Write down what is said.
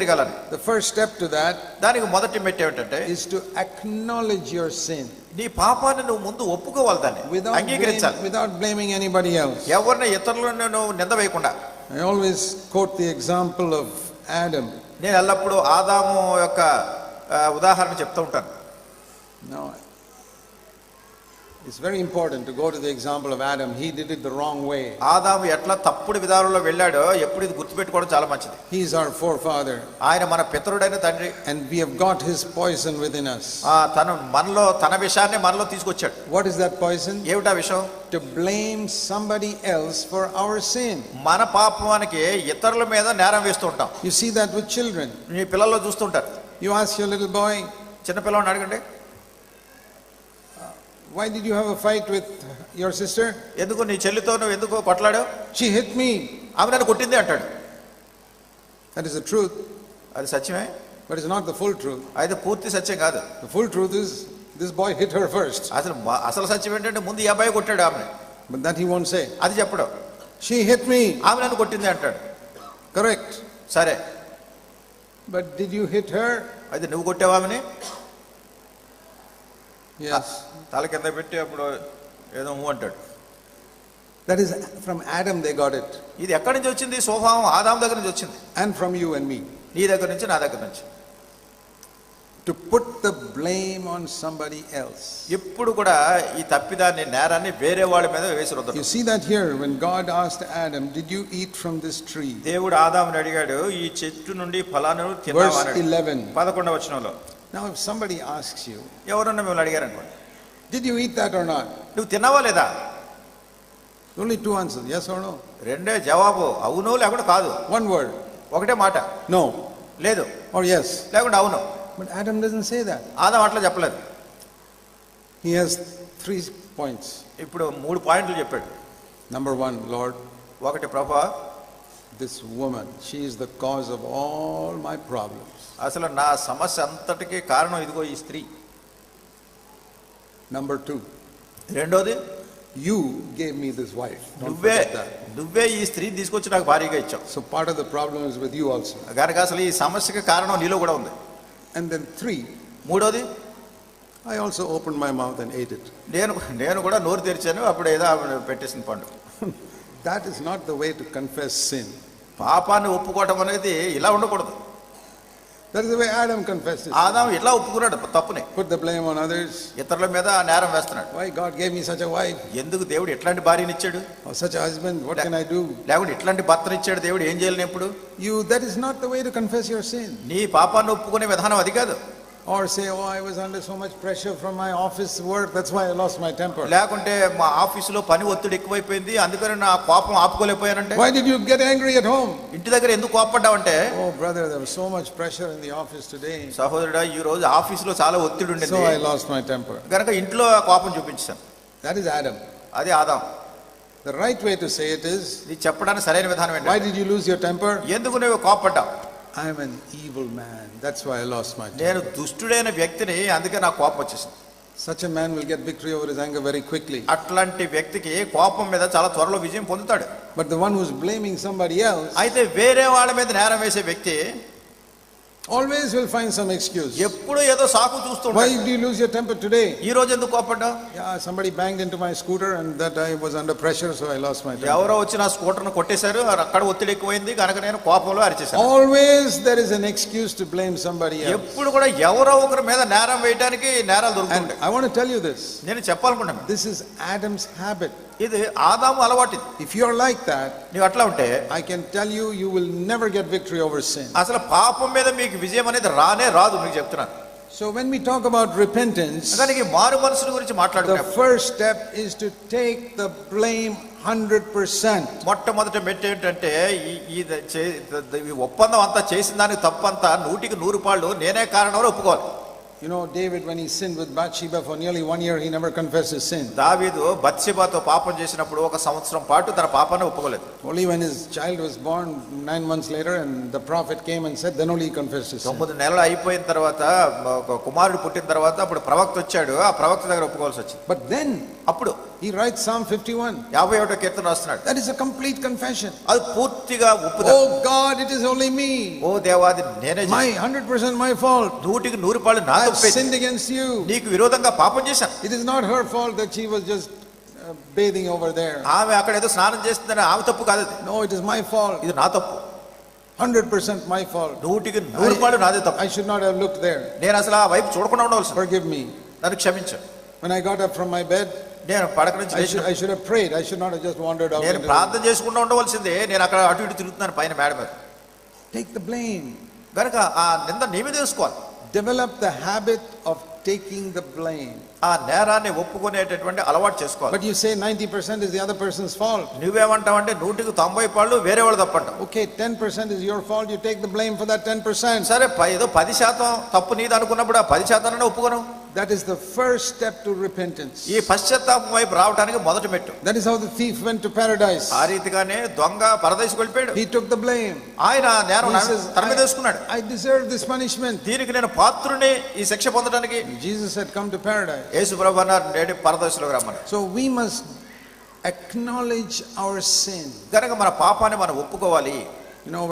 తిరగాలని the first step to that దానికి మొదటి మెట్ ఏంటంటే is to acknowledge your sin నీ పాపాన్ని నువ్వు ముందు ఒప్పుకోవాలి దాన్ని అంగీకరించాలి. విదౌట్ బ్లేమింగ్ ఎనీబడీ ఎల్స్ ఎవర్న ఇతరులను నువ్వు నింద వేయకుండా I always quote the example of Adam నేను ఎల్లప్పుడూ ఆదాము యొక్క ఉదాహరణ చెప్తూ ఉంటాను. No it's very important to go to the example of Adam he did it the wrong way ఆదాము ఎట్లా తప్పుడు విధానంలో వెళ్ళాడో ఎప్పుడు ఇది గుర్తుపెట్టుకోవడం చాలా మంచిది. He is our forefather ఆయన మన పితరుడైన తండ్రి. And we have got his poison within us. ఆ తన మనలో తన విషయాన్ని మనలో తీసుకొచ్చాడు. వాట్ ఇస్ దట్ పాయిజన్ ఏంటా విషయం? To blame somebody else for our sin మన పాపమానికి ఇతరుల మీద నేరం వేస్తూ ఉంటాం. You see that with children మీ పిల్లల్లో చూస్తుంటారు you ask your little boy చిన్న పిల్లవాడిని అడగండి. Why did you have a fight with your sister? ఎందుకు నీ చెల్లితో నువ్వు ఎందుకు కొట్లాడావు She hit me. ఆమె నన్ను కొట్టింది అంటాడు That is the truth, అది సత్యమే but it's not the full truth. అయితే పూర్తి సత్యం కాదు The full truth is this boy hit her first, అసలు మ- అసలు సత్యం ఏంటంటే ముందు ఈ అబ్బాయి కొట్టాడు ఆమె but that he won't say. అది చెప్పడం She hit me. ఆమె నన్ను కొట్టింది అంటాడు Correct. సరే But did you hit her? అయితే నువ్వు కొట్టావు ఆమెని Yes. తల కింద పెట్టి అప్పుడు ఏదో అంటాడు. That is from Adam they got it, ఇది ఎక్కడి నుంచి వచ్చింది? స్వభావం ఆదాం దగ్గర నుంచి వచ్చింది. And from you and me. నీ దగ్గర నుంచి నా దగ్గర నుంచి. To put the blame on somebody else. ఎప్పుడు కూడా ఈ తప్పిదాన్ని నేరాన్ని వేరే వాళ్ళ మీద వేసి రుద్దడం You see that here? When God asked Adam, Did you eat from this tree? దేవుడు ఆదాముని అడిగాడు ఈ చెట్టు నుండి ఫలాను తిన్నావా? అన్నాడు 11. పదకొండవ వచనంలో. Now, if somebody asks you, ఎవరన్నా మిమ్మల్ని అడిగారు అనుకోండి Did you eat that or not? నువ్వు తిన్నావా లేదా Only two answers yes or no. రెండే జవాబు అవును లేకుండా కాదు One word ఒకటే మాట no లేదు or yes. లేకుండా అవును But Adam doesn't say that. Adam అట్లా చెప్పలేదు He has three points. ఇప్పుడు మూడు పాయింట్లు చెప్పాడు Number one, Lord, ఒకటి ప్రభా this woman, she is the cause of all my problems. అసలు నా సమస్య అంతటికి కారణం ఇదిగో ఈ స్త్రీ నంబర్ టూ రెండోది you gave me this wife నువ్వే నువ్వే ఈ స్త్రీ తీసుకొచ్చి నాకు భారీగా ఇచ్చావు. So part of the problem is with you also గారి అసలు ఈ సమస్యకి కారణం నీలో కూడా ఉంది. అండ్ దెన్ త్రీ మూడోది I also open my mouth and ate it నేను నేను కూడా నోరు తెరిచాను అప్పుడు ఏదో పెట్టేసిన పండు. That is not the way to confess sin పాపాన్ని ఒప్పుకోవటం అనేది ఇలా ఉండకూడదు. That is the way Adam confessed it. Adam ఇట్లా ఒప్పుకున్నాడు తప్పుని Put the blame on others. ఇతరుల మీద నేరం వేస్తున్నాడు Why God gave me such a wife ఎందుకు దేవుడు ఎట్లాంటి భార్యని ఇచ్చాడు or such a husband? What can I do? లేకుంటే ఇట్లాంటి భర్తను ఇచ్చాడు దేవుడు ఏం చేయలేని ఇప్పుడు You, that is not the way to confess your sin. నీ పాపాన్ని ఒప్పుకునే విధానం అది కాదు Or say, oh, I was under so much pressure from my office work, that's why I lost my temper. లేకుంటే మా ఆఫీసులో పని ఒత్తిడి ఎక్కువైపోయింది అందుకని నా కోపం ఆపుకోలేకపోయానంటే Why did you get angry at home? ఇంటి దగ్గర ఎందుకు కోపడ్డావంటే Oh, brother, there was so much pressure in the office today, సహోదరుడా ఈ రోజు ఆఫీసులో చాలా ఒత్తిడి so ఉండింది I lost my temper. కనుక ఇంట్లో కోపం చూపించాను That is Adam. అది Adam The right way to say it is, ఇది చెప్పడానికి సరైన విధానం why ఏంటంటే did you lose your temper? ఎందుకు నువ్వు కోపడ్డావు I am an evil man. That's why I lost my temper. నేను దుష్టుడైన వ్యక్తిని అందుకే నాకు కోపం వచ్చేసింది Such a man will get victory over his anger very quickly. అట్లాంటి వ్యక్తికి కోపం మీద చాలా త్వరలో విజయం పొందుతాడు But the one who's blaming somebody else అయితే వేరే వాళ్ళ మీద నేరం వేసే వ్యక్తి always will find some excuse ఎప్పుడు ఏదో సాకు చూస్తూ why did lose your temper today ఈ రోజు ఎందుకు కోపడ్డ? Yeah somebody bang in my scooter and that I was under pressure so I lost my ఎవరో వచ్చి నా స్కూటర్ను కొట్టేశారు అక్కడ ఒత్తిడి ఎక్కువైంది కనుక నేను కోపంలో అరిచేశాను. Always there is an excuse to blame somebody ఎప్పుడు కూడా ఎవరో ఒకరి మీద నేరం వేయడానికి నేరాలు దొరుకుతాయి I want tell you this నేను చెప్పాలనుకుంటున్నాను. దిస్ ఇస్ ఆడమ్స్ హాబిట్ ఇది ఆదాము అలవాటు if you are like that నీవు అట్లా ఉంటే I can tell you you will never get victory over sin అసలు పాపం మీద మీకు విజయం అనేది రానే రాదు మీకు చెప్తున్నాను. So when we talk about repentance, దానికి మారు మనసుల గురించి the first step is to take the blame 100%. మొట్టమొదటి మెట్టు ఏంటంటే ఈ- ద- ద- ద- ఒప్పందం అంతా చేసిన దానికి తప్పంతా నూటికి నూరు పాళ్ళు నేనే కారణం అని ఒప్పుకోవాలి. You know, David, when he sinned with Bathsheba for nearly one year, he never confessed his sin. దావీదు బత్సిబాతో పాపం చేసినప్పుడు ఒక సంవత్సరం పాటు తన పాపాన్ని ఒప్పుకోలేదు Only when his child was born nine months later and the prophet came and said, then only he confessed his sin. తొమ్మిది నెలలు అయిపోయిన తర్వాత ఒక కుమారుడు పుట్టిన తర్వాత అప్పుడు ప్రవక్త వచ్చాడు ఆ ప్రవక్త దగ్గర ఒప్పుకోవాల్సి వచ్చింది But then, అప్పుడు He writes Psalm 51. యాభై ఒకటో కీర్తన రాస్తున్నాడు That is a complete confession. అది పూర్తిగా ఒప్పుదా Oh God, it is only me. ఓ దేవాది నేనే My చేశాను. 100% my fault. నూటికి నూరు పాళ్ళు నా I have తప్పే sinned against you. నీకు విరోధంగా పాపం చేశాను It is not her fault that she was just uh, bathing over there. ఆమె అక్కడ ఏదో స్నానం చేస్తుందని ఆమె తప్పు కాదు అది No, it is my fault. ఇది నా తప్పు 100% my fault. నూటికి నూరు పాళ్ళు నాదే తప్పు I should not have looked there. నేను అసలు ఆ వైపు చూడకుండా ఉండవలసింది Forgive me. నన్ను క్షమించు When I got up from my bed, నేను పడక నుంచి నేను ప్రార్థన చేసుకుంటూ ఉండవలసిందే. నేను అక్కడ అటు ఇటు తిరుగుతున్నాను పైన మేడ మీద. టేక్ ద బ్లేమ్ గనక ఆ నింద నేమే తీసుకోవాలి develop the habit of taking the blame ఆ నేరాన్ని ఒప్పుకునేటటువంటి అలవాటు చేసుకోవాలి. But you say 90% is the other person's fault నువ్వేమంటావంటే నూటికి 90 పాళ్ళు వేరే వాళ్ళ తప్పంట okay 10% is your fault you take the blame for that 10% సరే పై ఏదో 10% తప్పు నీది అనుకున్నప్పుడు ఆ 10% అనే ఒప్పుకోను. That is the first step to repentance ఈ పశ్చాత్తాపం వైపు రావడానికి మొదట పెట్టు that is how the thief went to paradise ఆ రీతిగానే దొంగ పరదేశ వెళ్ళిపోయాడు. హీ టుక్ ద బ్లేమ్ ఆయన నేరం తన తీసుకున్నాడు వేసుకున్నాడు. ఐ డిజర్వ్ దిస్ పనిష్మెంట్ దీనికి నేను పాత్రుని ఈ శిక్ష పొందడానికి Jesus had come to paradise యేసు ప్రభు అన్నారు నేడు పరదేశలోకి రమ్మని so we must acknowledge our sin కనుక మన పాపాన్ని మనం ఒప్పుకోవాలి. You know